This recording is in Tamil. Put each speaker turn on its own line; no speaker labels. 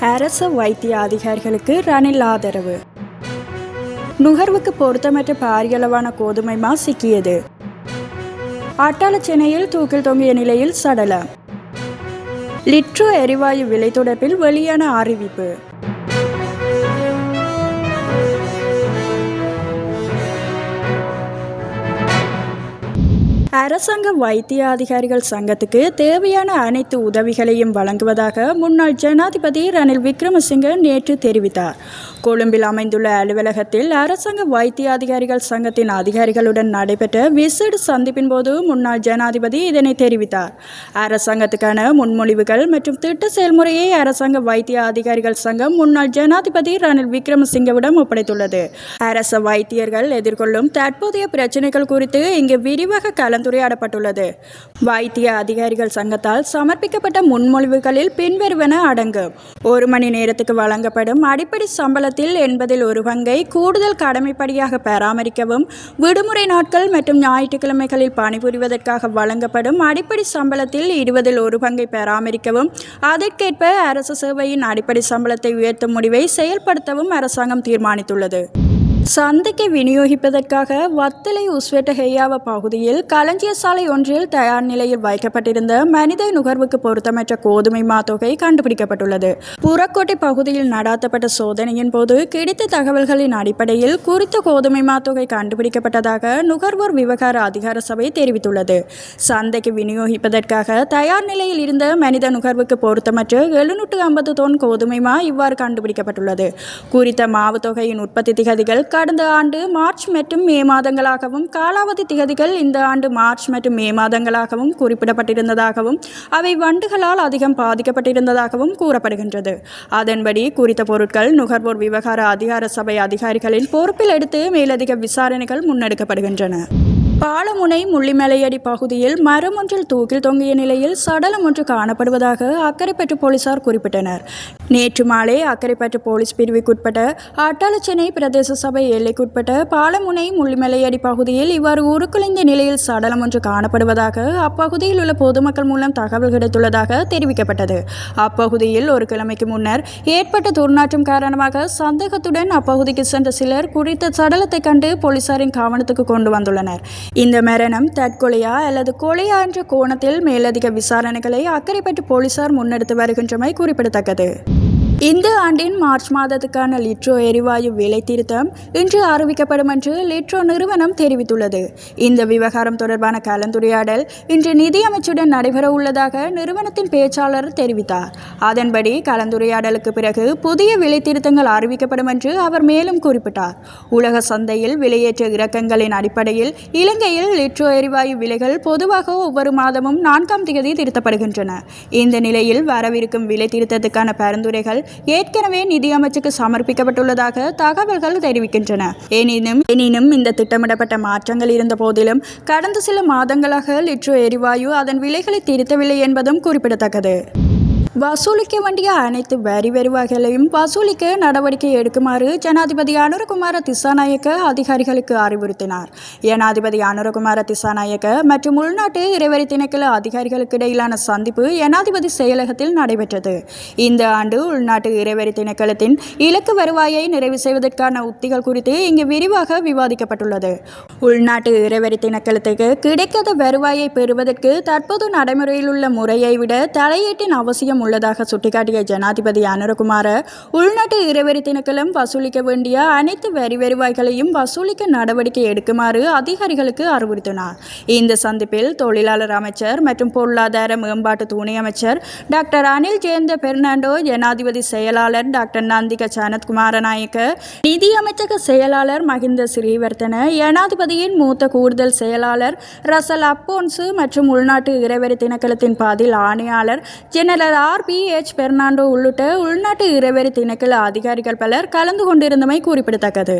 அரச வைத்திய அதிகாரிகளுக்கு ரணில் ஆதரவு. நுகர்வுக்கு பொருத்தமற்ற பாரியளவான கோதுமை மா சிக்கியது. அட்டாள சென்னையில் தூக்கில் தொங்கிய நிலையில் சடலம். லிட்ரோ எரிவாயு விலை தொடர்பில் வெளியான அறிவிப்பு. அரசாங்க வைத்திய அதிகாரிகள் சங்கத்துக்கு தேவையான அனைத்து உதவிகளையும் வழங்குவதாக முன்னாள் ஜனாதிபதி ரணில் விக்ரமசிங்க நேற்று தெரிவித்தார். கொழும்பில் அமைந்துள்ள அலுவலகத்தில் அரசாங்க வைத்திய அதிகாரிகள் சங்கத்தின் அதிகாரிகளுடன் நடைபெற்ற விசேட சந்திப்பின் போது முன்னாள் ஜனாதிபதி இதனை தெரிவித்தார். அரசாங்கத்துக்கான முன்மொழிவுகள் மற்றும் திட்ட செயல்முறையை அரசாங்க வைத்திய அதிகாரிகள் சங்கம் முன்னாள் ஜனாதிபதி ரணில் விக்ரமசிங்கவிடம் ஒப்படைத்துள்ளது. அரச வைத்தியர்கள் எதிர்கொள்ளும் தற்போதைய பிரச்சினைகள் குறித்து இங்கு விரிவாக கலந்து கலந்துரையாடப்பட்டுள்ளது வைத்திய அதிகாரிகள் சங்கத்தால் சமர்ப்பிக்கப்பட்ட முன்மொழிவுகளில் பின்வருவன அடங்கும் ஒரு மணி நேரத்துக்கு வழங்கப்படும் அடிப்படை சம்பளத்தில் என்பதில் ஒரு பங்கை கூடுதல் கடமைப்படியாக பராமரிக்கவும் விடுமுறை நாட்கள் மற்றும் ஞாயிற்றுக்கிழமைகளில் பணிபுரிவதற்காக வழங்கப்படும் அடிப்படை சம்பளத்தில் இருபதில் ஒரு பங்கை பராமரிக்கவும் அதற்கேற்ப அரசு சேவையின் அடிப்படை சம்பளத்தை உயர்த்தும் முடிவை செயல்படுத்தவும் அரசாங்கம் தீர்மானித்துள்ளது. சந்தைக்கு விநியோகிப்பதற்காக வத்தலை உஸ்வெட்ட ஹெய்யாவ பகுதியில் களஞ்சிய சாலை ஒன்றில் தயார் நிலையில் வைக்கப்பட்டிருந்த மனித நுகர்வுக்கு பொருத்தமற்ற கோதுமை மா தொகை கண்டுபிடிக்கப்பட்டுள்ளது. புறக்கோட்டை பகுதியில் நடாத்தப்பட்ட சோதனையின் போது கிடைத்த தகவல்களின் அடிப்படையில் குறித்த கோதுமை மா தொகை கண்டுபிடிக்கப்பட்டதாக நுகர்வோர் விவகார அதிகார சபை தெரிவித்துள்ளது. சந்தைக்கு விநியோகிப்பதற்காக தயார் நிலையில் இருந்த மனித நுகர்வுக்கு பொருத்தமற்ற எழுநூற்று ஐம்பது தொன் கோதுமை மா இவ்வாறு கண்டுபிடிக்கப்பட்டுள்ளது. குறித்த மாவு தொகையின் உற்பத்தி திகதிகள் கடந்த ஆண்டு மார்ச் மற்றும் மே மாதங்களாகவும் காலாவதி திகதிகள் இந்த ஆண்டு மார்ச் மற்றும் மே மாதங்களாகவும் குறிப்பிடப்பட்டிருந்ததாகவும் அவை வண்டுகளால் அதிகம் பாதிக்கப்பட்டிருந்ததாகவும் கூறப்படுகின்றது. அதன்படி குறித்த பொருட்கள் நுகர்வோர் விவகார அதிகார சபை அதிகாரிகளின் பொறுப்பில் எடுத்து மேலதிக விசாரணைகள் முன்னெடுக்கப்படுகின்றன. பாலமுனை முள்ளிமலையடி பகுதியில் மரம் ஒன்றில் தூக்கில் தொங்கிய நிலையில் சடலம் ஒன்று காணப்படுவதாக அக்கரைப்பற்று போலீசார் குறிப்பிட்டனர். நேற்று மாலை அக்கரைப்பற்று போலீஸ் பிரிவுக்குட்பட்ட அட்டாளச்சென்னை பிரதேச சபை எல்லைக்குட்பட்ட பாலமுனை முள்ளிமலையடி பகுதியில் இவ்வாறு உருக்குலைந்த நிலையில் சடலம் ஒன்று காணப்படுவதாக அப்பகுதியில் உள்ள பொதுமக்கள் மூலம் தகவல் கிடைத்துள்ளதாக தெரிவிக்கப்பட்டது. அப்பகுதியில் ஒரு கிழமைக்கு முன்னர் ஏற்பட்ட துர்நாற்றம் காரணமாக சந்தேகத்துடன் அப்பகுதிக்கு சென்ற சிலர் குறித்த சடலத்தை கண்டு போலீசாரின் கவனத்துக்கு கொண்டு வந்துள்ளனர். இந்த மரணம் தற்கொலையா அல்லது கொலையா என்ற கோணத்தில் மேலதிக விசாரணைகளை அக்கறைப்பட்டு போலீசார் முன்னெடுத்து வருகின்றமை குறிப்பிடத்தக்கது. இந்த ஆண்டின் மார்ச் மாதத்துக்கான லிட்ரோ எரிவாயு விலை திருத்தம் இன்று அறிவிக்கப்படும் என்று லிட்ரோ நிறுவனம் தெரிவித்துள்ளது. இந்த விவகாரம் தொடர்பான கலந்துரையாடல் இன்று நிதியமைச்சுடன் நடைபெற உள்ளதாக நிறுவனத்தின் பேச்சாளர் தெரிவித்தார். அதன்படி கலந்துரையாடலுக்கு பிறகு புதிய விலை திருத்தங்கள் அறிவிக்கப்படும் என்று அவர் மேலும் குறிப்பிட்டார். உலக சந்தையில் விலையேற்ற இறக்கங்களின் அடிப்படையில் இலங்கையில் லிட்ரோ எரிவாயு விலைகள் பொதுவாக ஒவ்வொரு மாதமும் நான்காம் தேதி திருத்தப்படுகின்றன. இந்த நிலையில் வரவிருக்கும் விலை திருத்தத்துக்கான பரிந்துரைகள் ஏற்கனவே நிதியமைச்சுக்கு சமர்ப்பிக்கப்பட்டுள்ளதாக தகவல்கள் தெரிவிக்கின்றன. எனினும் எனினும் இந்த திட்டமிடப்பட்ட மாற்றங்கள் இருந்த போதிலும் கடந்த சில மாதங்களாக லிட்ரோ எரிவாயு அதன் விலைகளை திருத்தவில்லை என்பதும் குறிப்பிடத்தக்கது. வசூலிக்க வேண்டிய அனைத்து வரி வருவாய்களையும் வசூலிக்க நடவடிக்கை எடுக்குமாறு ஜனாதிபதி அனுரகுமார திசாநாயக்க அதிகாரிகளுக்கு அறிவுறுத்தினார். ஜனாதிபதி அனுரகுமார திசாநாயக்க மற்றும் உள்நாட்டு இறைவரி திணைக்கள அதிகாரிகளுக்கு இடையிலான சந்திப்பு ஜனாதிபதி செயலகத்தில் நடைபெற்றது. இந்த ஆண்டு உள்நாட்டு இறைவரி திணைக்களத்தின் இலக்கு வருவாயை நிறைவு செய்வதற்கான உத்திகள் குறித்து இங்கு விரிவாக விவாதிக்கப்பட்டுள்ளது. உள்நாட்டு இறைவரி திணைக்களத்துக்கு கிடைக்காத வருவாயை பெறுவதற்கு தற்போது நடைமுறையில் உள்ள முறையை விட தலையீட்டின் அவசியம் உள்ளதாக சுட்டிக்காட்டிய ஜனாதிபதி அனுரகுமார உள்நாட்டு இறைவரி திணைக்களம் வசூலிக்க வேண்டிய அனைத்து வரி வருவாய்களையும் வசூலிக்க நடவடிக்கை எடுக்குமாறு அதிகாரிகளுக்கு அறிவுறுத்தினார். இந்த சந்திப்பில் தொழிலாளர் அமைச்சர் மற்றும் பொருளாதார மேம்பாட்டு துணை அமைச்சர் டாக்டர் அனில் ஜெயந்த பெர்னாண்டோ ஜனாதிபதி செயலாளர் டாக்டர் நந்திக சனத்குமார நாயக்க நிதியமைச்சக செயலாளர் மகிந்த ஸ்ரீவர்த்தன ஜனாதிபதியின் மூத்த கூடுதல் செயலாளர் ரசல் அப்போன்சு மற்றும் உள்நாட்டு இறைவரி தினக்கலத்தின் பாதில் ஆணையாளர் general R P H Fernando உள்ளிட்ட உள்நாட்டு இறைவரி திணைக்கள அதிகாரிகள் பலர் கலந்து கொண்டிருந்தமை குறிப்பிடத்தக்கது.